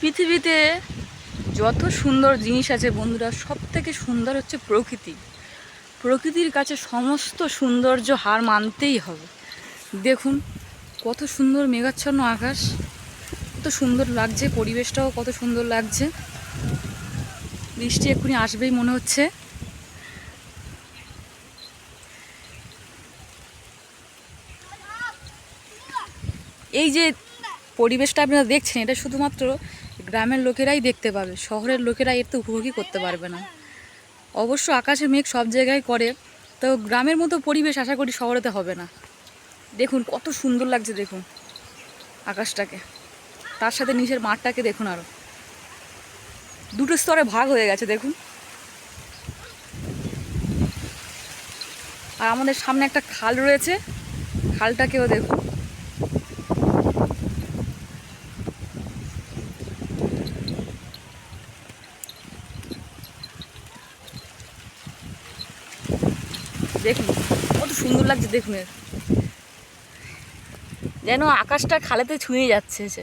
পৃথিবীতে যত সুন্দর জিনিস আছে বন্ধুরা সব থেকে সুন্দর হচ্ছে প্রকৃতি। প্রকৃতির কাছে সমস্ত সৌন্দর্য হার মানতেই হবে। দেখুন, কত সুন্দর মেঘাচ্ছন্ন আকাশ, কত সুন্দর লাগছে পরিবেশটাও, কত সুন্দর লাগছে। বৃষ্টি এক্ষুনি আসবেই মনে হচ্ছে। এই যে পরিবেশটা আপনারা দেখছেন, এটা শুধুমাত্র গ্রামের লোকেরাই দেখতে পাবে, শহরের লোকেরা এর তো উপভোগই করতে পারবে না। অবশ্য আকাশে মেঘ সব জায়গায় করে, তো গ্রামের মতো পরিবেশ আশা করি শহরেতে হবে না। দেখুন, কত সুন্দর লাগছে, দেখুন আকাশটাকে। তার সাথে নিচের মাঠটাকে দেখুন আরও দুটো স্তরে ভাগ হয়ে গেছে, দেখুন। আর আমাদের সামনে একটা খাল রয়েছে, খালটাকেও দেখুন। দেখুন কত সুন্দর লাগছে দেখুন। যেন আকাশটা খালেতে ছুঁয়ে যাচ্ছে সে